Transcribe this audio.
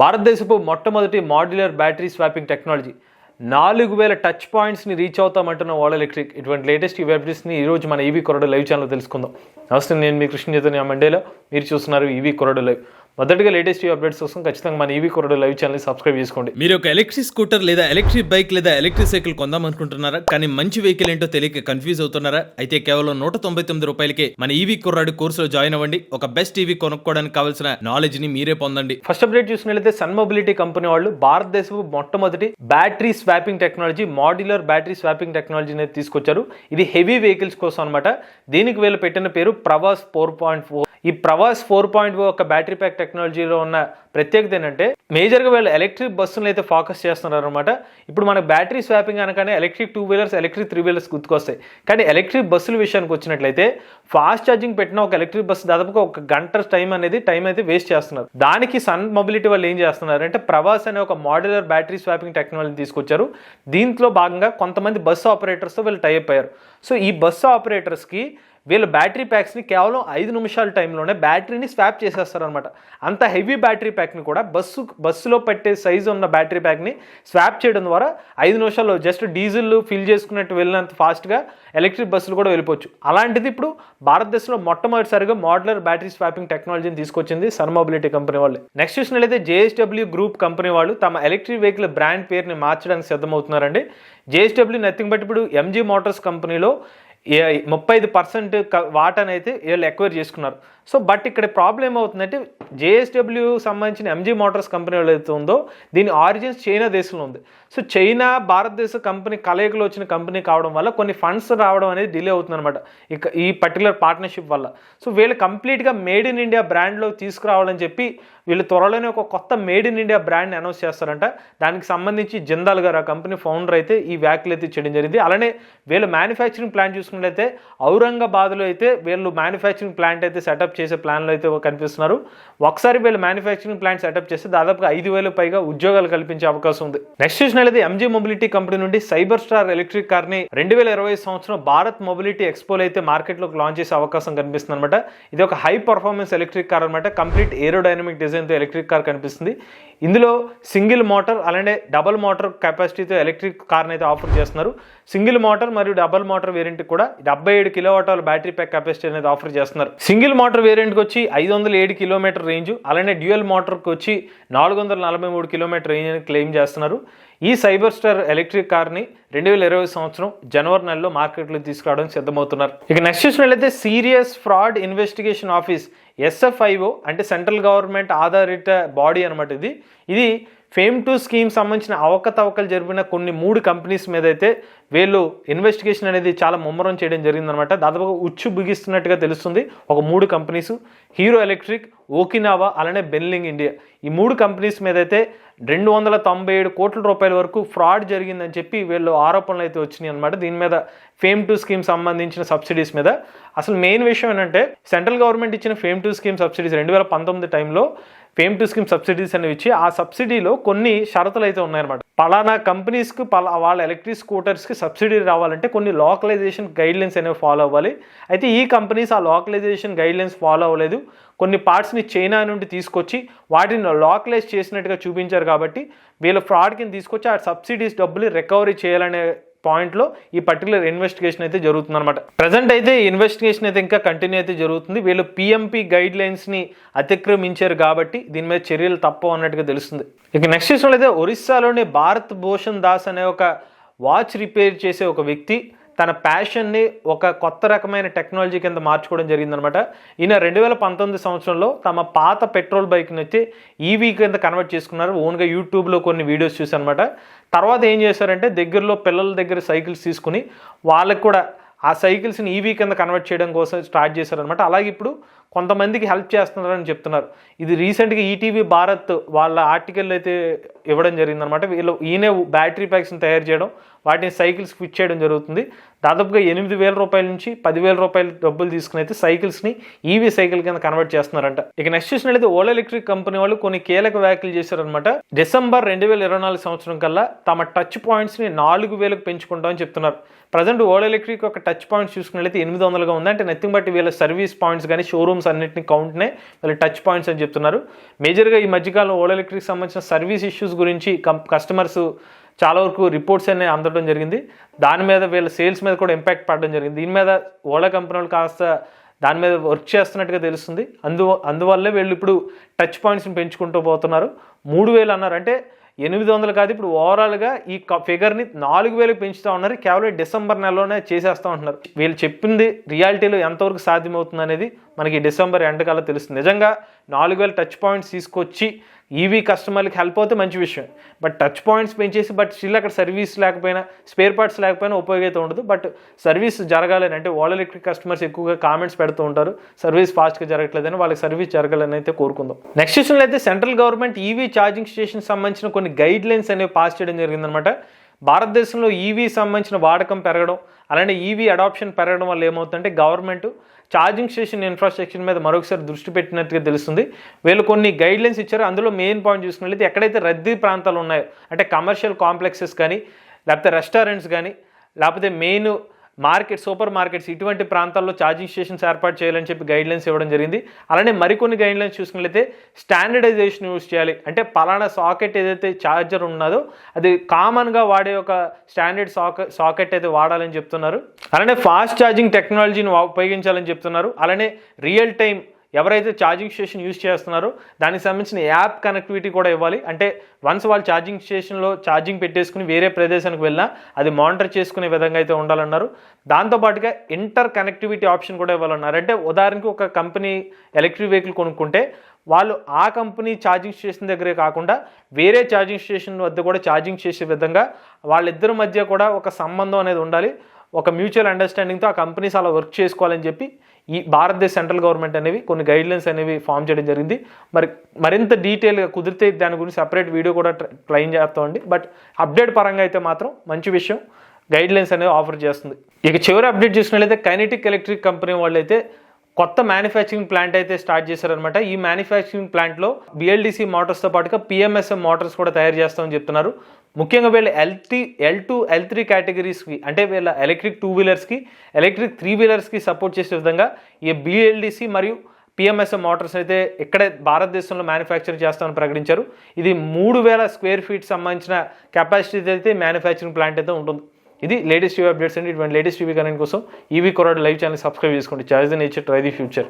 భారతదేశపు మొట్టమొదటి modular battery swapping technology. నాలుగు వేల టచ్ పాయింట్స్ని రీచ్ అవుతామంటున్న ఓలా ఎలక్ట్రిక్. ఇటువంటి లేటెస్ట్ ఈ వెబ్డీస్ని ఈరోజు మన ఈవీ కొరడు లైవ్ ఛానల్ తెలుసుకుందాం. నమస్తే నేను మీ కృష్ణ చైతన్య మండేలో. మీరు చూస్తున్నారు ఈవీ కొరడు లైవ్. మొదటిగా లేటెస్ట్ అప్డేట్స్ కోసం ఖచ్చితంగా మన ఈవీ కొరడు లైవ్ ఛానల్ని సబ్స్క్రైబ్ చేసుకోండి. మీరు ఒక ఎలక్ట్రిక్ స్కూటర్ లేదా ఎలక్ట్రిక్ బైక్ లేదా ఎలక్ట్రిక్ సైకిల్ కొందాం అనుకుంటున్నారా? కానీ మంచి వెహికల్ ఏంటో తెలియక కన్ఫ్యూజ్ అవుతున్నారా? అయితే కేవలం నూట తొంభై తొమ్మిది రూపాయలకే మన ఈవీ కుర్రాడు కోర్సులో జాయిన్ అవ్వండి. ఒక బెస్ట్ ఈవీ కొనుక్కోవడానికి కావాల్సిన నాలెడ్జ్ని మీరే పొందండి. ఫస్ట్ అప్డేట్ చూసినట్లయితే సన్ మొబిలిటీ కంపెనీ వాళ్ళు భారతదేశపు మొట్టమొదటి battery swapping technology modular battery swapping technology అనేది తీసుకొచ్చారు. ఇది హెవీ వెహికల్స్ కోసం అనమాట దీనికి వీళ్ళు పెట్టిన పేరు ప్రవాస్ ఫోర్ పాయింట్ ఫోర్ ఈ ప్రవాస్ ఫోర్ పాయింట్ ఒక బ్యాటరీ ప్యాక్ టెక్నాలజీలో ఉన్న ప్రత్యేకత ఏంటంటే మేజర్గా వీళ్ళు ఎలక్ట్రిక్ బస్సులను అయితే ఫోకస్ చేస్తున్నారు అనమాట ఇప్పుడు మనకు బ్యాటరీ స్వాపింగ్ అనగానే electric two wheelers electric three wheelers గుర్తుకొస్తాయి. కానీ ఎలక్ట్రిక్ బస్సుల విషయానికి వచ్చినట్లయితే ఫాస్ట్ ఛార్జింగ్ పెట్టిన ఒక ఎలక్ట్రిక్ బస్సు దాదాపుగా ఒక గంట టైం అనేది టైం అయితే వేస్ట్ చేస్తున్నారు. దానికి సన్ మొబిలిటీ వాళ్ళు ఏం చేస్తున్నారు అంటే ప్రవాస్ అనే ఒక మోడ్యులర్ బ్యాటరీ స్వాపింగ్ టెక్నాలజీ తీసుకొచ్చారు. దీంట్లో భాగంగా కొంతమంది బస్సు ఆపరేటర్స్తో వీళ్ళు టైప్ అయ్యారు. సో ఈ బస్సు ఆపరేటర్స్కి వీళ్ళు బ్యాటరీ ప్యాక్స్ని కేవలం ఐదు నిమిషాల టైంలోనే బ్యాటరీని స్వాప్ చేసేస్తారనమాట అంత హెవీ బ్యాటరీ ప్యాక్ని కూడా బస్సు బస్సులో పెట్టే సైజు ఉన్న బ్యాటరీ ప్యాక్ని స్వాప్ చేయడం ద్వారా ఐదు నిమిషాల్లో జస్ట్ డీజిల్ ఫిల్ చేసుకున్నట్టు వెళ్ళినంత ఫాస్ట్గా ఎలక్ట్రిక్ బస్సులు కూడా వెళ్ళిపోవచ్చు. అలాంటిది ఇప్పుడు భారతదేశంలో మొట్టమొదటిసారిగా మోడలర్ బ్యాటరీ స్వాపింగ్ టెక్నాలజీని తీసుకొచ్చింది సన్ మొబిలిటీ కంపెనీ వాళ్ళు. నెక్స్ట్ చూసినట్లయితే జేఎస్డబ్ల్యూ గ్రూప్ కంపెనీ వాళ్ళు తమ ఎలక్ట్రిక్ వెహికల్ బ్రాండ్ పేరుని మార్చడానికి సిద్ధమవుతున్నారండి. జేఎస్డబ్ల్యూ నథింగ్ బట్ ఇప్పుడు ఎంజీ మోటార్స్ కంపెనీలో ముప్పై ఐదు పర్సెంట్ వాటాను అయితే వీళ్ళు ఎక్వైర్ చేసుకున్నారు. సో బట్ ఇక్కడ ప్రాబ్లం ఏమవుతుందంటే జేఎస్డబ్ల్యూ సంబంధించిన ఎంజీ మోటార్స్ కంపెనీ ఏదైతే ఉందో దీని ఆరిజిన్స్ చైనా దేశంలో ఉంది. సో చైనా భారతదేశ కంపెనీ కలయికలు వచ్చిన కంపెనీ కావడం వల్ల కొన్ని ఫండ్స్ రావడం అనేది డిలే అవుతుందన్నమాట. ఇక ఈ పర్టికులర్ పార్ట్నర్షిప్ వల్ల. సో వీళ్ళు కంప్లీట్గా మేడ్ ఇన్ ఇండియా బ్రాండ్లో తీసుకురావాలని చెప్పి వీళ్ళు త్వరలోనే ఒక కొత్త made in India brand announce చేస్తారంట. దానికి సంబంధించి జిందాల్ గారు ఆ కంపెనీ ఫౌండర్ అయితే ఈ వ్యాఖ్యలు అయితే చేయడం జరిగింది. అలానే వీళ్ళు మ్యానుఫ్యాక్చరింగ్ ప్లాంట్ చూసుకున్నట్లయితే ఔరంగాబాద్లో అయితే వీళ్ళు మ్యానుఫ్యాక్చరింగ్ ప్లాంట్ అయితే సెటప్ చేసే ప్లాన్లు అయితే కనిపిస్తున్నారు. ఒకసారి వీళ్ళు మ్యానుఫ్యాక్చరింగ్ ప్లాంట్ సెటప్ చేస్తే దాదాపుగా ఐదు వేల పైగా ఉద్యోగాలు కల్పించే అవకాశం ఉంది. నెక్స్ట్ చూసినట్లయితే ఎంజీ మొబిలిటీ కంపెనీ నుండి సైబర్ స్టార్ ఎలక్ట్రిక్ కార్ని రెండు వేల ఇరవై సంవత్సరం భారత్ మొబిలిటీ ఎక్స్పోలో అయితే మార్కెట్లోకి లాంచ్ చేసే అవకాశం కనిపిస్తుంది అనమాట ఇది ఒక హై పర్ఫార్మెన్స్ ఎలక్ట్రిక్ కార్ అనమాట కంప్లీట్ ఏరోడైనమిక్ డిజైన్తో ఎలక్ట్రిక్ కార్ కనిపిస్తుంది. ఇందులో సింగిల్ మోటార్ అలానే డబల్ మోటార్ కెపాసిటీతో ఎలక్ట్రిక్ కార్ని అయితే ఆఫర్ చేస్తున్నారు. సింగిల్ మోటార్ మరియు డబల్ మోటార్ వేరియంట్ కూడా డెబ్బై ఏడు కిలోవాటాల బ్యాటరీ ప్యాక్ కెపాసిటీ అనేది ఆఫర్ చేస్తున్నారు. సింగిల్ మోటార్ వేరియంట్కి వచ్చి ఐదు వందల ఏడు కిలోమీటర్ రేంజ్ అలానే డ్యూయల్ మోటార్కి వచ్చి నాలుగు వందల నలభై మూడు కిలోమీటర్ రేంజ్ అని క్లెయిమ్ చేస్తున్నారు. ఈ సైబర్ స్టార్ ఎలక్ట్రిక్ కార్ని రెండు వేల ఇరవై సంవత్సరం జనవరి నెలలో మార్కెట్లో తీసుకురావడం సిద్ధమవుతున్నారు. ఇక నెక్స్ట్ చూసినట్లయితే serious fraud investigation office SFIO అంటే సెంట్రల్ గవర్నమెంట్ ఆధారిత బాడీ అనమాట ఇది. ఇది ఫేమ్ టు స్కీమ్ సంబంధించిన అవకతవకలు జరిపిన కొన్ని మూడు కంపెనీస్ మీద అయితే వీళ్ళు ఇన్వెస్టిగేషన్ అనేది చాలా ముమ్మరం చేయడం జరిగిందనమాట దాదాపుగా ఉచ్చు బిగిస్తున్నట్టుగా తెలుస్తుంది. ఒక మూడు కంపెనీస్ హీరో ఎలక్ట్రిక్ ఓకినావా అలానే బెన్లింగ్ ఇండియా. ఈ మూడు కంపెనీస్ మీద అయితే రెండు వందల తొంభై ఏడు కోట్ల రూపాయల వరకు ఫ్రాడ్ జరిగిందని చెప్పి వీళ్ళు ఆరోపణలు అయితే వచ్చినాయి అనమాట దీని మీద ఫేమ్ టు స్కీమ్ సంబంధించిన సబ్సిడీస్ మీద. అసలు మెయిన్ విషయం ఏంటంటే సెంట్రల్ గవర్నమెంట్ ఇచ్చిన ఫేమ్ టు స్కీమ్ సబ్సిడీస్ రెండు వేల పంతొమ్మిది టైంలో ఫేమ్ టు స్కీమ్ సబ్సిడీస్ అనేవి ఇచ్చి ఆ సబ్సిడీలో కొన్ని షరతులు అయితే ఉన్నాయన్నమాట. పలానా కంపెనీస్కి పలా వాళ్ళ ఎలక్ట్రిక్ స్కూటర్స్కి సబ్సిడీ రావాలంటే కొన్ని లోకలైజేషన్ గైడ్లైన్స్ అనేవి ఫాలో అవ్వాలి. అయితే ఈ కంపెనీస్ ఆ లోకలైజేషన్ గైడ్లైన్స్ ఫాలో అవ్వలేదు. కొన్ని పార్ట్స్ని చైనా నుండి తీసుకొచ్చి వాటిని లోకలైజ్ చేసినట్టుగా చూపించారు కాబట్టి వీళ్ళ ఫ్రాడ్ కింద తీసుకొచ్చి ఆ సబ్సిడీస్ డబ్బులు రికవరీ చేయాలనే పాయింట్లో ఈ పర్టికులర్ ఇన్వెస్టిగేషన్ అయితే జరుగుతుంది అనమాట ప్రజెంట్ అయితే ఇన్వెస్టిగేషన్ అయితే ఇంకా కంటిన్యూ అయితే జరుగుతుంది. వీళ్ళు పిఎంపి గైడ్ లైన్స్ని అతిక్రమించారు కాబట్టి దీని మీద చర్యలు తప్పవు అన్నట్టుగా తెలుస్తుంది. ఇక నెక్స్ట్ అయితే ఒరిస్సాలోని భారత్ భూషణ్ దాస్ అనే ఒక వాచ్ రిపేర్ చేసే ఒక వ్యక్తి తన ప్యాషన్ని ఒక కొత్త రకమైన టెక్నాలజీ కింద మార్చుకోవడం జరిగిందనమాట. ఈయన రెండు వేల పంతొమ్మిది సంవత్సరంలో తమ పాత పెట్రోల్ బైక్ని వచ్చి ఈవీ కింద కన్వర్ట్ చేసుకున్నారు. ఓన్గా యూట్యూబ్లో కొన్ని వీడియోస్ చూసానమాట తర్వాత ఏం చేశారంటే దగ్గరలో పిల్లల దగ్గర సైకిల్స్ తీసుకుని వాళ్ళకు కూడా ఆ సైకిల్స్ని ఈవీ కింద కన్వర్ట్ చేయడం కోసం స్టార్ట్ చేశారనమాట. అలాగే ఇప్పుడు కొంతమందికి హెల్ప్ చేస్తున్నారని చెప్తున్నారు. ఇది రీసెంట్గా ఈటీవీ భారత్ వాళ్ళ ఆర్టికల్ అయితే ఇవ్వడం జరిగిందనమాట వీళ్ళు ఈయనే బ్యాటరీ ప్యాక్స్ని తయారు చేయడం వాటిని సైకిల్స్ ఫిట్ చేయడం జరుగుతుంది. దాదాపుగా ఎనిమిది వేల రూపాయల నుంచి పదివేల రూపాయల డబ్బులు తీసుకుని అయితే సైకిల్స్ని ఈవీ సైకిల్ కింద కన్వర్ట్ చేస్తున్నారంట. ఇక నెక్స్ట్ చూసినట్లయితే ఓలా ఎలక్ట్రిక్ కంపెనీ వాళ్ళు కొన్ని కీలక వ్యాఖ్యలు చేశారనమాట డిసెంబర్ రెండు వేల ఇరవై నాలుగు సంవత్సరం కల్లా తమ టచ్ పాయింట్స్ని నాలుగు వేలకు పెంచుకుంటామని చెప్తున్నారు. ప్రజెంట్ ఓలా ఎలక్ట్రిక్ ఒక టచ్ పాయింట్స్ చూసుకున్నట్లయితే ఎనిమిది వందలుగా ఉంది. అంటే నథింగ్ బట్ వీళ్ళ సర్వీస్ పాయింట్స్ కానీ షోరూమ్ షోరూమ్స్ అన్నింటిని కౌంట్నే మళ్ళీ టచ్ పాయింట్స్ అని చెప్తున్నారు. మేజర్గా ఈ మధ్యకాలం ఓలా ఎలక్ట్రిక్ సంబంధించిన సర్వీస్ ఇష్యూస్ గురించి కస్టమర్స్ చాలా వరకు రిపోర్ట్స్ అనేవి అందడం జరిగింది. దాని మీద వీళ్ళ సేల్స్ మీద కూడా ఇంపాక్ట్ పడడం జరిగింది. దీని మీద ఓలా కంపెనీ వాళ్ళు కాస్త దాని మీద వర్క్ చేస్తున్నట్టుగా తెలుస్తుంది. అందు అందువల్లే వీళ్ళు ఇప్పుడు టచ్ పాయింట్స్ని పెంచుకుంటూ పోతున్నారు. మూడు వేలు అన్నారు. అంటే ఎనిమిది వందలు కాదు ఇప్పుడు ఓవరాల్గా ఈ ఫిగర్ని నాలుగు వేలకు పెంచుతా ఉన్నారు. కేవలం డిసెంబర్ నెలలోనే చేసేస్తా ఉంటున్నారు. వీళ్ళు చెప్పింది రియాలిటీలో ఎంతవరకు సాధ్యమవుతుంది అనేది మనకి డిసెంబర్ ఎండ్ కల్లా తెలుస్తుంది. నిజంగా నాలుగు వేల టచ్ పాయింట్స్ తీసుకొచ్చి ఈవీ కస్టమర్లకి హెల్ప్ అవుతే మంచి విషయం. బట్ టచ్ పాయింట్స్ పెంచేసి బట్ స్టిల్ అక్కడ సర్వీస్ లేకపోయినా స్పేర్ పార్ట్స్ లేకపోయినా ఉపయోగం అయితే ఉండదు. బట్ సర్వీస్ జరగాలని అంటే ఓలా ఎలక్ట్రిక్ కస్టమర్స్ ఎక్కువగా కామెంట్స్ పెడుతూ ఉంటారు. సర్వీస్ ఫాస్ట్గా జరగట్లేదని వాళ్ళకి సర్వీస్ జరగాలని అయితే కోరుకుందాం. నెక్స్ట్ విషయంలో అయితే central government EV charging station సంబంధించిన కొన్ని గైడ్ లైన్స్ అనేవి పాస్ చేయడం జరిగిందనమాట భారతదేశంలో ఈవీ సంబంధించిన వాడకం పెరగడం అలానే ఈవీ అడాప్షన్ పెరగడం వల్ల ఏమవుతుందంటే గవర్నమెంట్ ఛార్జింగ్ స్టేషన్ ఇన్ఫ్రాస్ట్రక్చర్ మీద మరొకసారి దృష్టి పెట్టినట్టుగా తెలుస్తుంది. వీళ్ళు కొన్ని గైడ్లైన్స్ ఇచ్చారు. అందులో మెయిన్ పాయింట్ చూసుకున్నట్లయితే ఎక్కడైతే రద్దీ ప్రాంతాలు ఉన్నాయో అంటే కమర్షియల్ కాంప్లెక్సెస్ కానీ లేకపోతే రెస్టారెంట్స్ కానీ లేకపోతే మెయిన్ మార్కెట్ సూపర్ మార్కెట్స్ ఇటువంటి ప్రాంతాల్లో ఛార్జింగ్ స్టేషన్స్ ఏర్పాటు చేయాలని చెప్పి గైడ్లైన్స్ ఇవ్వడం జరిగింది. అలానే మరికొన్ని గైడ్లైన్స్ చూసుకున్నట్లయితే స్టాండర్డైజేషన్ యూస్ చేయాలి. అంటే పలానా సాకెట్ ఏదైతే ఛార్జర్ ఉన్నదో అది కామన్గా వాడే ఒక స్టాండర్డ్ సాకెట్ సాకెట్ అయితే వాడాలని చెప్తున్నారు. అలానే ఫాస్ట్ ఛార్జింగ్ టెక్నాలజీని ఉపయోగించాలని చెప్తున్నారు. అలానే రియల్ టైం ఎవరైతే ఛార్జింగ్ స్టేషన్ యూజ్ చేస్తున్నారో దానికి సంబంధించిన యాప్ కనెక్టివిటీ కూడా ఇవ్వాలి. అంటే వన్స్ వాళ్ళు ఛార్జింగ్ స్టేషన్లో ఛార్జింగ్ పెట్టేసుకుని వేరే ప్రదేశానికి వెళ్ళినా అది మానిటర్ చేసుకునే విధంగా అయితే ఉండాలన్నారు. దాంతోపాటుగా ఇంటర్ కనెక్టివిటీ ఆప్షన్ కూడా ఇవ్వాలన్నారు. అంటే ఉదాహరణకి ఒక కంపెనీ ఎలక్ట్రిక్ వెహికల్ కొనుక్కుంటే వాళ్ళు ఆ కంపెనీ ఛార్జింగ్ స్టేషన్ దగ్గరే కాకుండా వేరే ఛార్జింగ్ స్టేషన్ వద్ద కూడా ఛార్జింగ్ చేసే విధంగా వాళ్ళిద్దరి మధ్య కూడా ఒక సంబంధం అనేది ఉండాలి. ఒక మ్యూచువల్ అండర్స్టాండింగ్తో ఆ కంపెనీస్ అలా వర్క్ చేసుకోవాలని చెప్పి ఈ భారతదేశ సెంట్రల్ గవర్నమెంట్ అనేవి కొన్ని గైడ్లైన్స్ అనేవి ఫామ్ చేయడం జరిగింది. మరి మరింత డీటెయిల్గా కుదిరితే దాని గురించి సపరేట్ వీడియో కూడా ట్రై చేస్తామండి బట్ అప్డేట్ పరంగా అయితే మాత్రం మంచి విషయం గైడ్లైన్స్ అనేవి ఆఫర్ చేస్తుంది. ఇక చివరి అప్డేట్ చూసినట్లయితే కైనెటిక్ ఎలక్ట్రిక్ కంపెనీ వాళ్ళు అయితే కొత్త మ్యానుఫ్యాక్చరింగ్ ప్లాంట్ అయితే స్టార్ట్ చేశారనమాట ఈ మ్యానుఫ్యాక్చరింగ్ ప్లాంట్లో బిఎల్డిసి మోటార్స్తో పాటుగా పిఎంఎస్ఎం మోటార్స్ కూడా తయారు చేస్తామని చెప్తున్నారు. ముఖ్యంగా వీళ్ళు LT L two L three కేటగిరీస్కి అంటే వీళ్ళ ఎలక్ట్రిక్ టూ వీలర్స్కి ఎలక్ట్రిక్ త్రీ వీలర్స్కి సపోర్ట్ చేసే విధంగా ఈ బిఎల్డిసి మరియు పిఎంఎస్ఎం మోటార్స్ అయితే ఇక్కడే భారతదేశంలో మ్యానుఫ్యాక్చర్ చేస్తామని ప్రకటించారు. ఇది మూడు వేల స్క్వేర్ ఫీట్ సంబంధించిన కెపాసిటీ అయితే మ్యానుఫ్యాక్చరింగ్ ప్లాంట్ అయితే ఉంటుంది. ఇది లేటెస్ట్ టీవీ అప్డేట్స్ అండి. ఇటువంటి లేటెస్ట్ టీవీ కనెక్ట్ కోసం ఈవీ కొరాడు లైవ్ ఛానల్ సబ్స్క్రైబ్ చేసుకోండి. Charge the nature try the future